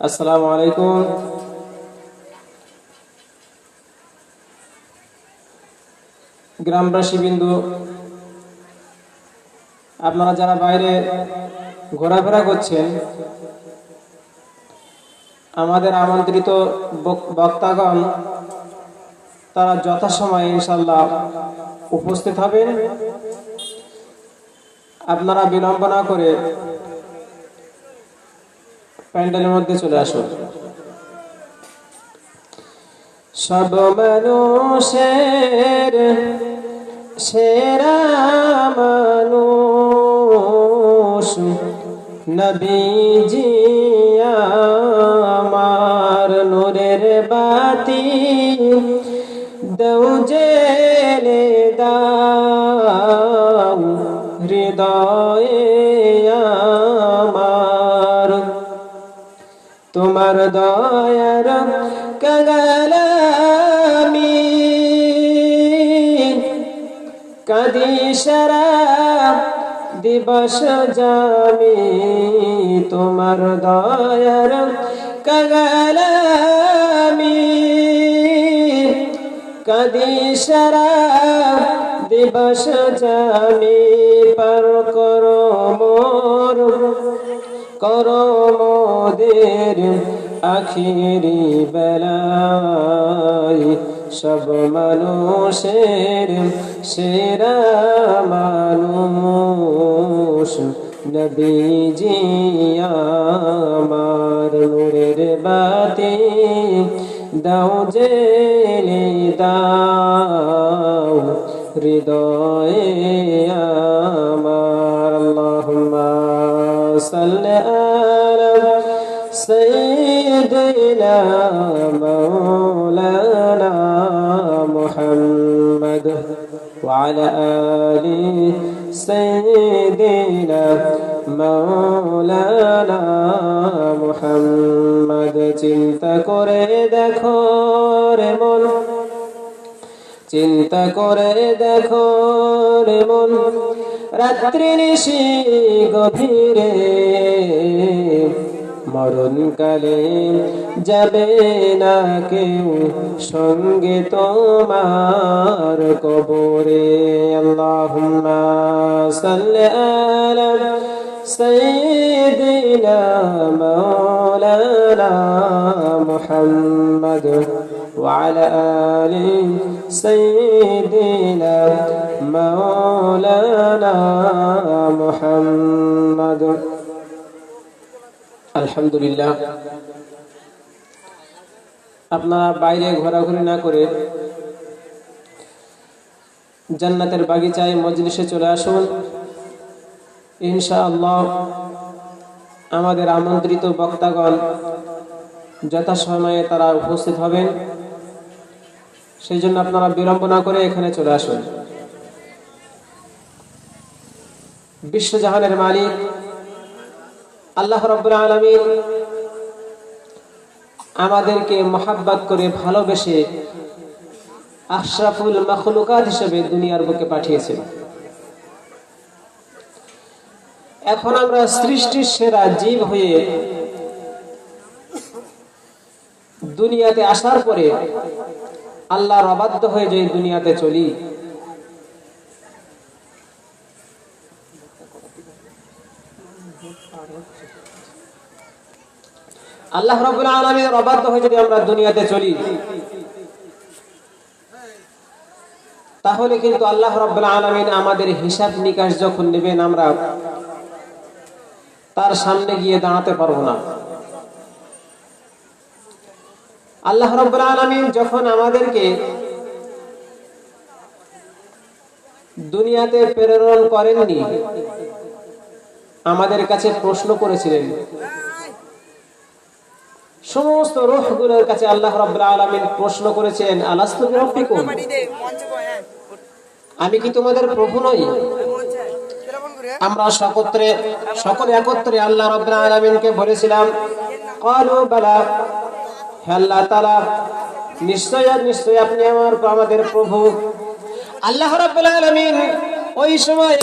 আসসালামু আলাইকুম গ্রামবাসী বিন্দু আপনারা যারা বাইরে ঘোরাফেরা করছেন আমাদের আমন্ত্রিত বক- বক্তাগণ তারা যথাসময়ে ইনশাল্লাহ উপস্থিত হবেন। আপনারা বিলম্ব না করে প্যান্ডেলের মধ্যে চলে আসুন। সব মানুষের সেরা মানুষ নবীজি। হৃদয়ে আমার। তোমার দয়ার কগলামি কাদি সারা দিবস জামি। তোমার দয়ার কগলামি কাদি দিবস জামি পর করো মোর। করো মোদের আখিরি বেলায়। সব মানুষের সেরা মানুষ নবীজি আমার নূরের বাতি। দাও জেলে দাও হৃদয়ে আমার আল্লাহুম্মা সাল্লি আলা সাইয়্যিদিনা মাওলানা মুহাম্মদ ওয়া আলা আলি সাইয়্যিদিনা মাওলানা মুহাম্মদ চিন্তা করে দেখো রে মন চিন্তা করে দেখো রে মন, রাত্রি নিশি গভীরে। মরণকালে যাবে না কেউ সঙ্গে তোমার কবরে। আল্লাহ সৈদিনা মৌলানা মোহাম্মদ। وعلى آل سيدنا مولانا محمد আলহামদুলিল্লাহ আপনারা বাইরে ঘোরাঘুরি না করে জান্নাতের বাগিচায় মজলিসে চলে আসুন ইনশাআল্লাহ আমাদের আমন্ত্রিত বক্তাগণ যথাসময়ে তারা উপস্থিত হবেন সেই জন্য আপনারা বিলম্ব না করে এখানে চলে আসুন। বিশ্বজাহানের মালিক, আল্লাহ রব্বুল আলমিন আমাদেরকে মহাব্বাত করে ভালোবেসে আশরাফুল মখলুকাত হিসেবে দুনিয়ার বুকে পাঠিয়েছেন। এখন আমরা সৃষ্টির সেরা জীব হয়ে দুনিয়াতে আসার পরে আল্লাহর অবাধ্য হয়ে যে দুনিয়াতে চলি। আল্লাহ রবুল আলমীর অবাধ্য হয়ে যদি আমরা দুনিয়াতে চলি, তাহলে কিন্তু আল্লাহ রব্বুল আলমিন আমাদের হিসাব নিকাশ যখন নেবেন আমরা তার সামনে গিয়ে দাঁড়াতে পারব না। আল্লাহ রব্বুল আলমিন যখন আমাদেরকে দুনিয়াতে প্রেরণ করেননি, আমাদের কাছে প্রশ্ন করেছিলেন, সমস্ত রোহগুলোর কাছে আল্লাহ রাব্বুল আলামিন প্রশ্ন করেছেন, আলাস্তু বিরাব্বিকুম? আমি কি তোমাদের প্রভু নই? আমরা সকত্রে, সকলে একত্রে আল্লাহ রাব্বুল আলামিনকে বলেছিলাম আল্লাহ তালা নিশ্চয় নিশ্চয় আপনি আমার আমাদের প্রভু। আল্লাহ রাব্বুল আলামিন ওই সময়